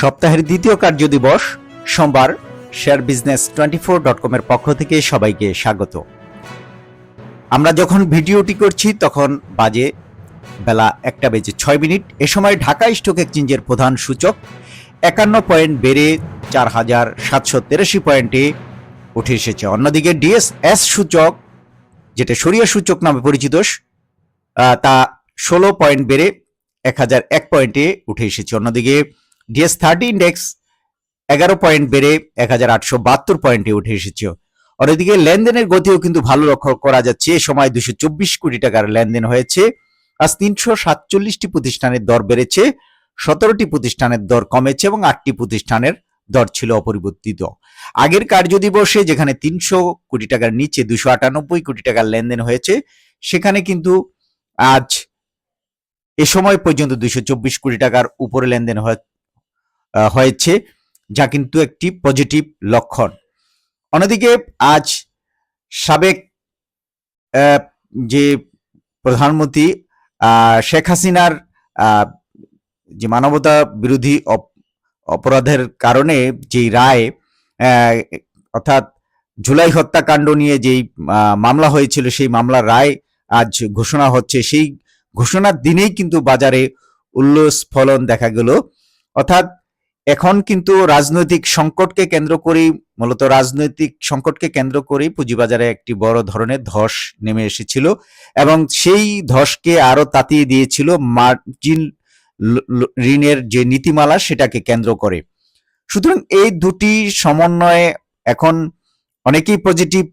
সপ্তাহের দ্বিতীয় কার্য দিবস, সোমবার share business twenty four dot কমের পক্ষ থেকে সবাইকে স্বাগত। আমরা যখন ভিডিওটি করছি, তখন বাজে বেলা একটা বেজে ছয় মিনিট। এ সময় ঢাকা স্টক এক্সচেঞ্জের প্রধান সূচক একান্ন পয়েন্ট বেড়ে চার হাজার সাতশো তেরাশি পয়েন্টে উঠে এসেছে। অন্যদিকে ডিএসএস সূচক, যেটা সরিয়া সূচক নামে পরিচিত তা ষোলো পয়েন্ট বেড়ে এক হাজার এক পয়েন্টে উঠে এসেছে। অন্যদিকে ডিএস থার্টি ইন্ডেক্স এগারো পয়েন্ট বেড়ে এক হাজার আটশো বাহাত্তর পয়েন্টে উঠে এসেছে। অন্যদিকে লেনদেনের গতিও কিন্তু ভালো লক্ষ্য করা যাচ্ছে। এ সময় দুশো চব্বিশ কোটি টাকার লেনদেন হয়েছে। আজ তিনশো সাতচল্লিশটি প্রতিষ্ঠানের দর বেড়েছে। সতেরোটি প্রতিষ্ঠানের দর কমেছে এবং আটটি প্রতিষ্ঠানের দর ছিল অপরিবর্তিত। আগের কার্যদিবসে যেখানে তিনশো কোটি টাকার নিচে দুশো আটানব্বই কোটি টাকার লেনদেন হয়েছে, সেখানে কিন্তু আজ এ সময় পর্যন্ত দুশো চব্বিশ কোটি টাকার উপরে লেনদেন হয়েছে, যা কিন্তু একটি পজিটিভ লক্ষণ। অন্যদিকে আজ সাবেক যে প্রধানমন্ত্রী শেখ হাসিনার যে মানবতা বিরোধী অপ- অপরাধের কারণে যেই রায় অর্থাৎ জুলাই হত্যাকাণ্ড নিয়ে যেই মামলা হয়েছিল, সেই মামলার রায় আজ ঘোষণা হচ্ছে। সেই ঘোষণার দিনেই কিন্তু বাজারে উল্লাস ফলন দেখা গেল। অর্থাৎ এখন কিন্তু রাজনৈতিক সংকটকে কেন্দ্র করেই, মূলত রাজনৈতিক সংকটকে কেন্দ্র করেই পুঁজিবাজারে একটি বড় ধরনের ধস নেমে এসেছিল এবং সেই ধসকে আরও তাতিয়ে দিয়েছিল মার্জিন ঋণের যে নীতিমালা সেটাকে কেন্দ্র করে। সুতরাং এই দুটি সমন্বয়ে এখন অনেকেই পজিটিভ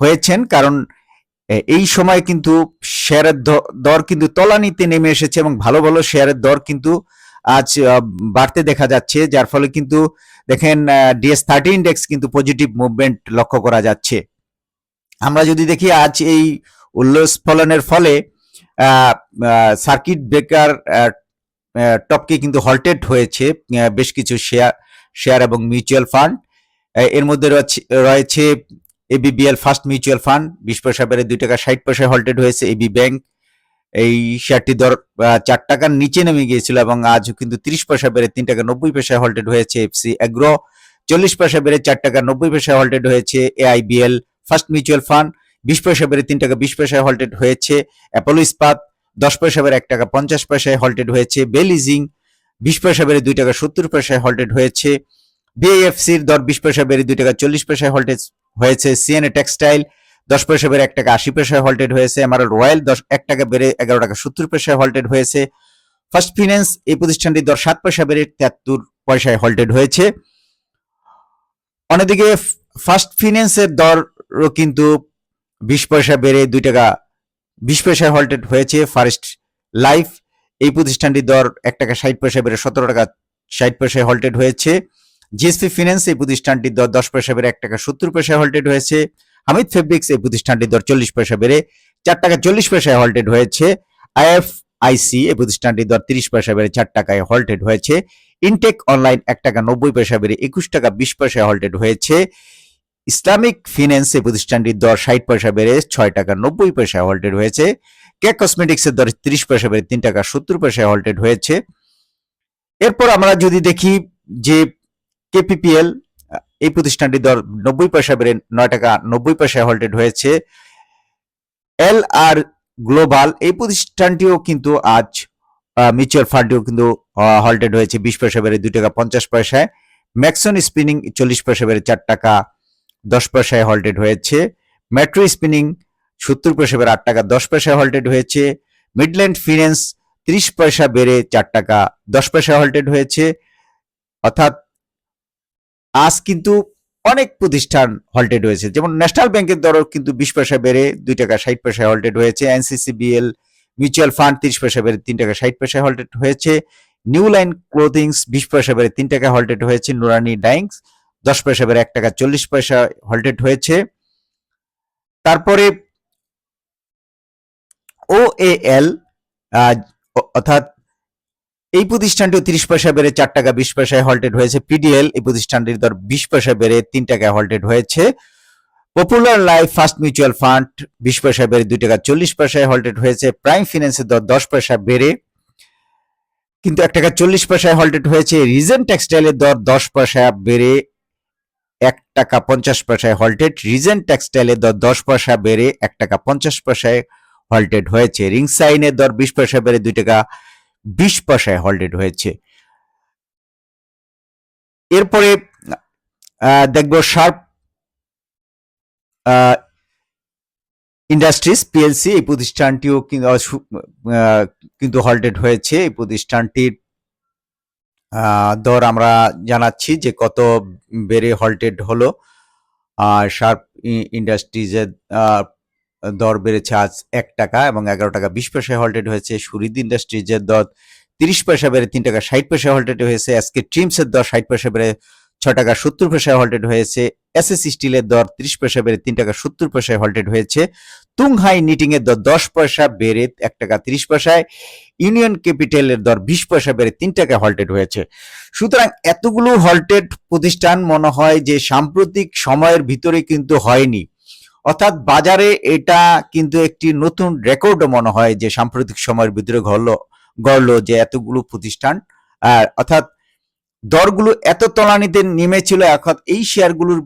হয়েছেন কারণ এই সময় কিন্তু শেয়ারের দর কিন্তু তলানিতে নেমে এসেছে এবং ভালো ভালো শেয়ারের দর কিন্তু আজ বাড়তে দেখা যাচ্ছে, যার ফলে কিন্তু দেখেন ডিএস থার্টি ইন্ডেক্স কিন্তু পজিটিভ মুভমেন্ট লক্ষ্য করা যাচ্ছে। আমরা যদি দেখি আজ এই উল্লাস ফলনের ফলে সার্কিট ব্রেকার টপকে কিন্তু হল্টেড হয়েছে বেশ কিছু শেয়ার শেয়ার এবং মিউচুয়াল ফান্ড এর মধ্যে রয়েছে এবিবিএল ফার্স্ট মিউচুয়াল ফান্ড বিশ পয়সা বেড়ে দুই টাকা ষাট পয়সায় হল্টেড হয়েছে এবি ব্যাংক এই শেয়ারটি দর চার টাকার নিচে নেমে গিয়েছিল এবং আজ কিন্তু তিরিশ পয়সা বেড়ে তিন টাকা নব্বই পয়সায় হল্টেড হয়েছে এফসি এগ্রো চল্লিশ পয়সা বেড়ে চার টাকা নব্বই পয়সায় হল্টেড হয়েছে এআইবিএল ফার্স্ট মিউচুয়াল ফান্ড বিশ পয়সা বেড়ে তিন টাকা বিশ পয়সায় হল্টেড হয়েছে অ্যাপোলো ইস্পাত। দশ পয়সা বেড়ে এক টাকা পঞ্চাশ পয়সায় হল্টেড হয়েছে বেলিজিং বিশ পয়সা বেড়ে দুই টাকা সত্তর পয়সায় হল্টেড হয়েছে বিএফসির দর বিশ পয়সা বেড়ে দুই টাকা চল্লিশ পয়সায় হল্টেড হয়েছে সিএনএ টেক্সটাইল দশ পয়সা বেড়ে এক টাকা আশি পয়সায় হল্টেড হয়েছে। আমার রয়্যাল দশ, এক টাকা বেড়ে এগারো টাকা সত্তর পয়সায় হল্টেড হয়েছে। ফার্স্ট ফিন্যান্স এই প্রতিষ্ঠানটির দর সাত পয়সা বেড়ে তিয়াত্তর পয়সায় হল্টেড হয়েছে। অন্যদিকে ফার্স্ট ফিন্যান্সের দরও কিন্তু বিশ পয়সা বেড়ে দুই টাকা বিশ পয়সায় হল্টেড হয়েছে। ফার্স্ট লাইফ এই প্রতিষ্ঠানটির দর এক টাকা ষাট পয়সা বেড়ে সতেরো টাকা ষাট পয়সায় হল্টেড হয়েছে। জিএসপি ফিন্যান্স এই প্রতিষ্ঠানটির দর দশ পয়সা বেড়ে এক টাকা সত্তর পয়সায় হল্টেড হয়েছে। হামিদ ফেব্রিক্স এই প্রতিষ্ঠানটির দর চল্লিশ পয়সা বেড়ে চার টাকা চল্লিশ পয়সায় হল্টেড হয়েছে। আইএফ আইসি এই প্রতিষ্ঠানটির দর তিরিশ পয়সা বেড়ে চার টাকায় হল্টেড হয়েছে। ইনটেক অনলাইন এক টাকা নব্বই পয়সা বেড়ে একুশ টাকা বিশ পয়সায় হল্টেড হয়েছে। ইসলামিক ফিন্যান্স এই প্রতিষ্ঠানটির দর ষাট পয়সা বেড়ে ছয় টাকা নব্বই পয়সায় হল্টেড হয়েছে। কে কসমেটিক্সের দর তিরিশ পয়সা বেড়ে তিন টাকা সত্তর পয়সায় হল্টেড হয়েছে। এরপর আমরা যদি দেখি যে কেপিপিএল এই প্রতিষ্ঠানটির দর নব্বই পয়সা বেড়ে নয় টাকা নব্বই পয়সায় হল্টেড হয়েছে। এল আর গ্লোবাল, এই প্রতিষ্ঠানটিও কিন্তু আজ মিউচুয়াল ফান্ডটিও কিন্তু হল্টেড হয়েছে, বিশ পয়সা বেড়ে দুই টাকা পঞ্চাশ পয়সায়। ম্যাক্সন স্পিনিং চল্লিশ পয়সা বেড়ে চার টাকা দশ পয়সায় হল্টেড হয়েছে। মেট্রো স্পিনিং সত্তর পয়সা বেড়ে আট টাকা দশ পয়সায় হল্টেড হয়েছে। মিডল্যান্ড ফিন্যান্স ত্রিশ পয়সা বেড়ে চার টাকা দশ পয়সায় হল্টেড হয়েছে। অর্থাৎ আজ কিন্তু অনেক প্রতিষ্ঠান হল্টেড হয়েছে। যেমন ন্যাশনাল ব্যাংকের দরও কিন্তু বিশ পয়সা বেড়ে দুই টাকা ষাট পয়সায় হল্টেড হয়েছে। এনসিসিবিএল মিউচুয়াল ফান্ড তিরিশ পয়সা বেড়ে তিন টাকা ষাট পয়সায় হল্টেড হয়েছে। নিউ লাইন ক্লোথিংস বিশ পয়সা বেড়ে তিন টাকা হল্টেড হয়েছে। নুরানি ডাইংস দশ পয়সা বেড়ে এক টাকা চল্লিশ পয়সা হল্টেড হয়েছে। তারপরে ও এল অর্থাৎ এই প্রতিষ্ঠানটিও তিরিশ পয়সা বেড়ে চার টাকা বিশ পয়সায় হল্টেড হয়েছে। পিডিএল এই প্রতিষ্ঠানটির দর বিশ পয়সা বেড়ে তিন টাকায় হল্টেড হয়েছে। Popular Life First Mutual Fund বিশ পয়সা বেড়ে দুই টাকা চল্লিশ পয়সায় হল্টেড হয়েছে। প্রাইম ফিন্যান্সের দর দশ পয়সা বেড়ে কিন্তু এক টাকা চল্লিশ পয়সায় হল্টেড হয়েছে। রিজেন টেক্সটাইলের দর দশ পয়সা বেড়ে এক টাকা পঞ্চাশ পয়সায় হল্টেড রিজেন টেক্সটাইলের দর দশ পয়সা বেড়ে এক টাকা পঞ্চাশ পয়সায় হল্টেড হয়েছে। রিং সাইনের দর বিশ পয়সা বেড়ে দুই টাকা বিশ পয়সায় হল্টেড হয়েছে। এরপরে দেখব শার্প ইন্ডাস্ট্রিজ পিএলসি এই প্রতিষ্ঠানটিও কিন্তু হল্টেড হয়েছে। এই প্রতিষ্ঠানটির দর আমরা জানাচ্ছি যে কত বেড়ে হল্টেড হলো। আর শার্প ইন্ডাস্ট্রিজের দর বেড়েছে আজ এক টাকা এবং এগারো টাকা বিশ পয়সায় হল্টেড হয়েছে। সুরিদ ইন্ডাস্ট্রিজের দর তিরিশ পয়সা বেড়ে তিন টাকা ষাট পয়সা হল্টেড হয়েছে। আজকে ট্রিমসের দর ষাট পয়সা বেড়ে ছ টাকা সত্তর পয়সায় হল্টেড হয়েছে। এস এস স্টিলের দর তিরিশ পয়সা বেড়ে তিন টাকা সত্তর পয়সায় হল্টেড হয়েছে। তুংহাই নিটিং এর দর দশ পয়সা বেড়ে এক টাকা তিরিশ পয়সায়। ইউনিয়ন ক্যাপিটালের দর বিশ পয়সা বেড়ে তিন টাকা হল্টেড হয়েছে। সুতরাং এতগুলো হল্টেড প্রতিষ্ঠান মনে হয় যে সাম্প্রতিক সময়ের ভিতরে কিন্তু হয়নি। অর্থাৎ বাজারে এটা কিন্তু একটি নতুন রেকর্ডও মনে হয় যে সাম্প্রতিক সময়ের ভিতরে ঘটলো গড়লো যে এতগুলো প্রতিষ্ঠান। অর্থাৎ দরগুলো এত তলানিতে নেমেছিল, অর্থাৎ এই শেয়ারগুলোর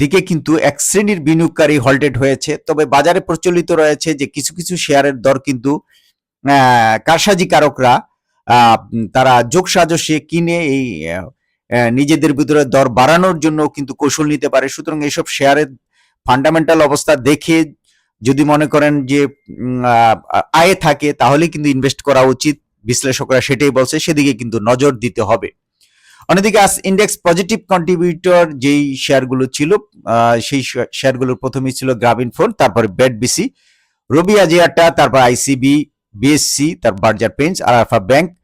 দিকে কিন্তু এক শ্রেণির বিনিয়োগকারী হল্টেড হয়েছে। তবে বাজারে প্রচলিত রয়েছে যে কিছু কিছু শেয়ারের দর কিন্তু কারসাজিকারকরা তারা যোগ সাজসে কিনে এই নিজেদের ভিতরে দর বাড়ানোর জন্য কিন্তু কৌশল নিতে পারে। সুতরাং এইসব শেয়ারের ফান্ডামেন্টাল অবস্থা দেখে যদি মনে করেন যে আয়ে থাকে, তাহলে কিন্তু ইনভেস্ট করা উচিত। বিশ্লেষকরা সেটাই বলছে, সেদিকে কিন্তু নজর দিতে হবে। অন্যদিকে আজ ইন্ডেক্স পজিটিভ কন্ট্রিবিউটর যেই শেয়ারগুলো ছিল সেই শেয়ার- শেয়ারগুলোর প্রথমেই ছিল গ্রামীণ ফোন তারপরে বেড বিসি রবি আজিয়াটা, তারপর আইসিবি বিএসসি তার বার্জার পেন্স আর Alpha Bank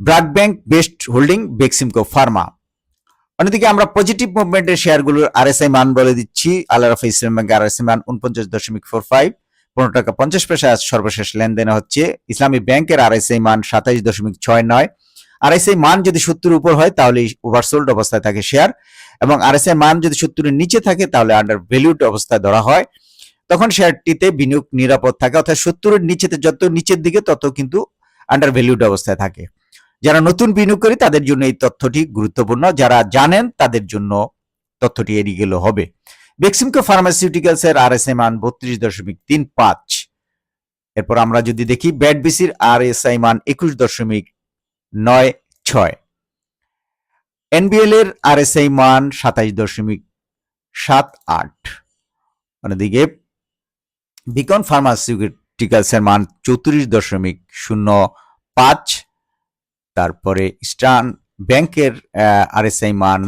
BRAC Bank Best Holding Beximco Pharma. অন্যদিকে আমরা পজিটিভ মুভমেন্টের শেয়ারগুলোর আরএসআই মান বলে দিচ্ছি। আলারাফা ইসলাম ব্যাংক আরএসআই মান উনপঞ্চাশ দশমিক ফোর ফাইভ পনেরো টাকা পঞ্চাশ পয়সা সর্বশেষ লেনদেনে হচ্ছে। ইসলামী ব্যাংকের আরএসআই মান সাতাইশ দশমিক ছয় নয়। আরএসআই মান যদি সত্তর উপর হয়, তাহলে ওভারসোল্ড অবস্থায় থাকে শেয়ার। এবং আরএসআই মান যদি সত্তরের নিচে থাকে, তাহলে আন্ডার ভ্যালুড অবস্থায় ধরা হয়। তখন শেয়ারটিতে বিনিয়োগ নিরাপদ থাকে, অর্থাৎ সত্তরের নিচেতে যত নিচের দিকে, তত কিন্তু আন্ডার ভ্যালুড অবস্থায় থাকে। যারা নতুন বিনিয়োগ বিনিয়োগকারী তাদের জন্য এই তথ্যটি গুরুত্বপূর্ণ। যারা জানেন, তাদের জন্য তথ্যটি এড়িয়ে গেলে হবে। বেক্সিমকো ফার্মাসিউটিক্যালস এর আর এস এ মান বত্রিশ দশমিক তিন পাঁচ। এরপর আমরা যদি দেখি ব্যাট বিসির আর এস আই মান একুশ দশমিক নয় ছয়। এনবিএল এর আর এস আই মান সাতাইশ দশমিক সাত আট। অন্যদিকে, বিকন ফার্মাসিউটিক্যালস এর মান চৌত্রিশ দশমিক শূন্য পাঁচ। তারপরে ইস্টার্ন ব্যাংকের আরএসআই মান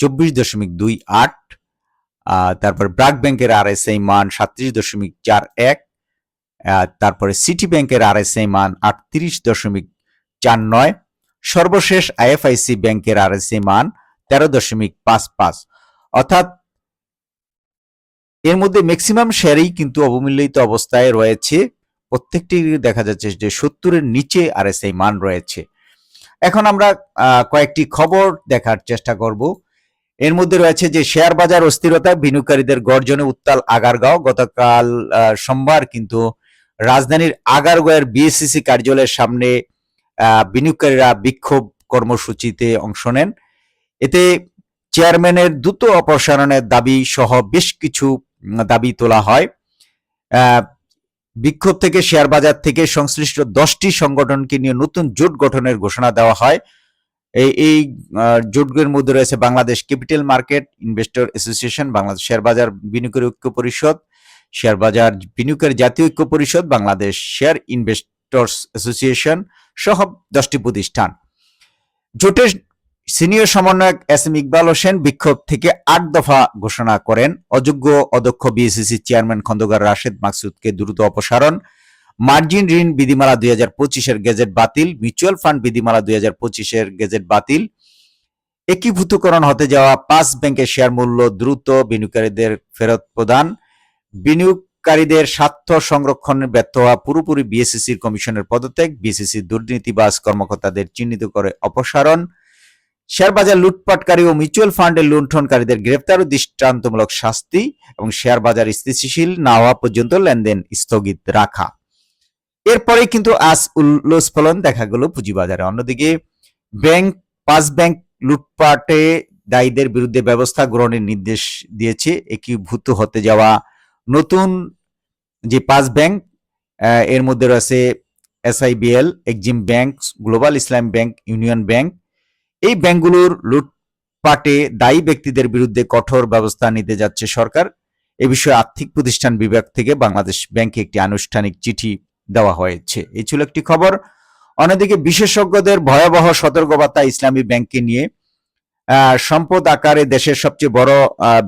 চব্বিশ দশমিক দুই আট তারপরে ব্রাক ব্যাংকের আরএসআই মান সাত্রিশ দশমিক চার এক তারপরে সিটি ব্যাংকের আরএসআই মান আটত্রিশ দশমিক চার নয়, সর্বশেষ আইএফআইসি ব্যাংকের আরএসআই মান তেরো দশমিক পাঁচ পাঁচ। অর্থাৎ এর মধ্যে ম্যাক্সিমাম শেয়ারই কিন্তু অবমূল্যিত অবস্থায় রয়েছে। প্রত্যেকটি দেখা যাচ্ছে যে সত্তরের নিচে আরএসআই মান রয়েছে। এখন আমরা কয়েকটি খবর দেখার চেষ্টা করব। এর মধ্যে রয়েছে যে, শেয়ার বাজার অস্থিরতা বিনিয়োগকারীদের গর্জনে উত্তাল আগারগাঁও। গতকাল সোমবার কিন্তু রাজধানীর আগারগাঁয়ের বিএসসিসি কার্যালয়ের সামনে বিনিয়োগকারীরা বিক্ষোভ কর্মসূচিতে অংশ নেন। এতে চেয়ারম্যানের দ্রুত অপসারণের দাবি সহ বেশ কিছু দাবি তোলা হয়। বিক্ষোভ থেকে শেয়ার বাজার থেকে সংশ্লিষ্ট দশটি সংগঠনকে নিয়ে নতুন জোট গঠনের ঘোষণা দেওয়া হয়। এই এই জোটগুলির মধ্যে রয়েছে Bangladesh Capital Market, Investor Association, Bangladesh share বাজার বিনিয়োগকারী ঐক্য পরিষদ, শেয়ার বাজার বিনিয়োগকারী জাতীয় ঐক্য পরিষদ, বাংলাদেশ শেয়ার ইনভেস্টর্স অ্যাসোসিয়েশন সহ দশটি প্রতিষ্ঠান। জোটের সিনিয়র সমন্বয়ক এস এম ইকবাল হোসেন বিক্ষোভ থেকে আট দফা ঘোষণা করেন। অযোগ্য অধ্যক্ষ বিএসিসি চেয়ারম্যান খন্দকার রাশেদ মাকসুদকে দ্রুত অপসারণ। মার্জিন ঋণ বিধিমালা দুই হাজার পঁচিশের গেজেট বাতিল। মিউচুয়াল ফান্ড বিধিমালা দুই হাজার পঁচিশের গেজেট বাতিল। একীভূতকরণ হতে যাওয়া পাঁচ ব্যাংকের শেয়ার মূল্য দ্রুত বিনিয়োগকারীদের ফেরত প্রদান। বিনিয়োগকারীদের স্বার্থ সংরক্ষণে ব্যর্থ হওয়া পুরোপুরি বিএসসিসির কমিশনের পদত্যাগ। বিএসসিসির দুর্নীতিবাজ কর্মকর্তাদের চিহ্নিত করে অপসারণ। শেয়ার বাজার লুটপাটকারী ও মিউচুয়াল ফান্ডের লুণ্ঠনকারীদের গ্রেফতার ও দৃষ্টান্তমূলক শাস্তি এবং শেয়ার বাজার স্থিতিশীল না হওয়া পর্যন্ত লেনদেন স্থগিত রাখা। এরপরে কিন্তু আজ উল্লাস ফলন দেখা গেল পুঁজিবাজারে। অন্যদিকে ব্যাংক, পাঁচ ব্যাংক লুটপাটে দায়ীদের বিরুদ্ধে ব্যবস্থা গ্রহণের নির্দেশ দিয়েছে। একীভূত হতে যাওয়া নতুন যে পাঁচ ব্যাংক এর মধ্যে রয়েছে SIBL, Exim Bank, Global Islami Bank, Union Bank এই ব্যাংকগুলোর লুটপাটে দায়ী ব্যক্তিদের বিরুদ্ধে কঠোর ব্যবস্থা নিতে যাচ্ছে সরকার। এ বিষয়ে আর্থিক প্রতিষ্ঠান বিভাগ থেকে বাংলাদেশ ব্যাংকে একটি আনুষ্ঠানিক চিঠি দেওয়া হয়েছে। এই ছিল একটি খবর। অন্যদিকে বিশেষজ্ঞদের ভয়াবহ সতর্কবার্তা ইসলামী ব্যাংককে নিয়ে সম্পদ আকারে দেশের সবচেয়ে বড়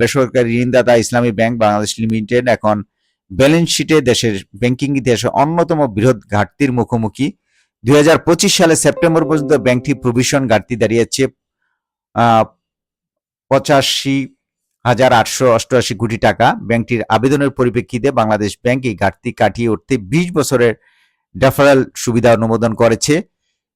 বেসরকারি ঋণদাতা ইসলামী ব্যাংক বাংলাদেশ লিমিটেড এখন ব্যালেন্স শিটে দেশের ব্যাংকিং ইতিহাসে অন্যতম বৃহৎ ঘাটতির মুখোমুখি। দুই হাজার পঁচিশ সালে সেপ্টেম্বর পর্যন্ত ব্যাংকটি প্রভিশন ঘাটতি দাঁড়িয়েছে পঁচাশি হাজার আটশো অষ্টআশি কোটি টাকা। ব্যাংকটির আবেদনের পরিপ্রেক্ষিতে বাংলাদেশ ব্যাংক এই ঘাটতি কাটিয়ে উঠতে বিশ বছরের ডেফারেল সুবিধা অনুমোদন করেছে।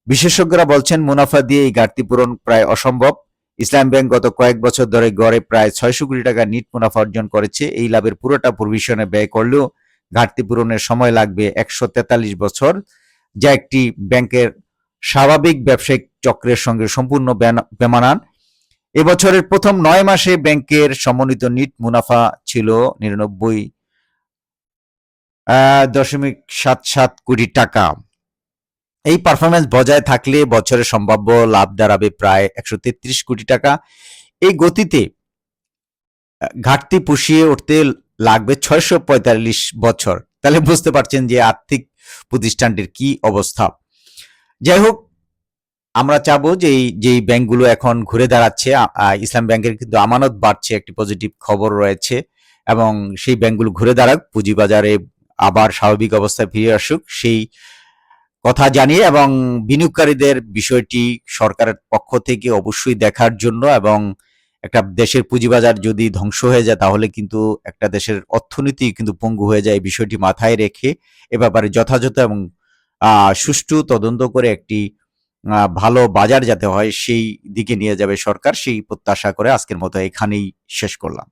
বিশেষজ্ঞরা বলছেন, মুনাফা দিয়ে এই ঘাটতি পূরণ প্রায় অসম্ভব। ইসলাম ব্যাংক গত কয়েক বছর ধরে গড়ে প্রায় ছয়শো কোটি টাকা নিট মুনাফা অর্জন করেছে। এই লাভের পুরোটা প্রভিশনে ব্যয় করলেও ঘাটতি পূরণের সময় লাগবে একশো তেতাল্লিশ বছর। যা একটি ব্যাংকের স্বাভাবিক ব্যবসায়িক চক্রের সঙ্গে সম্পূর্ণ বেমানান। এবছরের প্রথম নয় মাসে ব্যাংকের সমন্বিত নিট মুনাফা ছিল নিরানব্বই দশমিক সাত সাত কোটি টাকা। এই পারফরমেন্স বজায় থাকলে বছরে সম্ভাব্য লাভ দাঁড়াবে প্রায় একশো তেত্রিশ কোটি টাকা। এই গতিতে ঘাটতি পুষিয়ে উঠতে লাগবে ছয়শো পঁয়তাল্লিশ বছর। তাহলে বুঝতে পারছেন যে আর্থিক প্রতিষ্ঠানটির কি অবস্থা? যাই হোক আমরা চাবো যে যেই ব্যাংকগুলো এখন ঘুরে দাঁড়াচ্ছে ইসলাম ব্যাংকের কিন্তু আমানত বাড়ছে, একটি পজিটিভ খবর রয়েছে এবং সেই ব্যাংকগুলো ঘুরে দাঁড়াক, পুঁজিবাজারে আবার স্বাভাবিক অবস্থায় ফিরে আসুক, সেই কথা জানিয়ে এবং বিনিয়োগকারীদের বিষয়টি সরকারের পক্ষ থেকে অবশ্যই দেখার জন্য এবং একটা দেশের পুঁজিবাজার যদি ধ্বংস হয়ে যায়, তাহলে কিন্তু একটা দেশের অর্থনীতি কিন্তু পঙ্গু হয়ে যায়। বিষয়টি মাথায় রেখে এ ব্যাপারে যথাযথ এবং সুষ্ঠু তদন্ত করে একটি ভালো বাজার যাতে হয়, সেই দিকে নিয়ে যাবে সরকার। সেই প্রত্যাশা করে আজকের মতো এখানেই শেষ করলাম।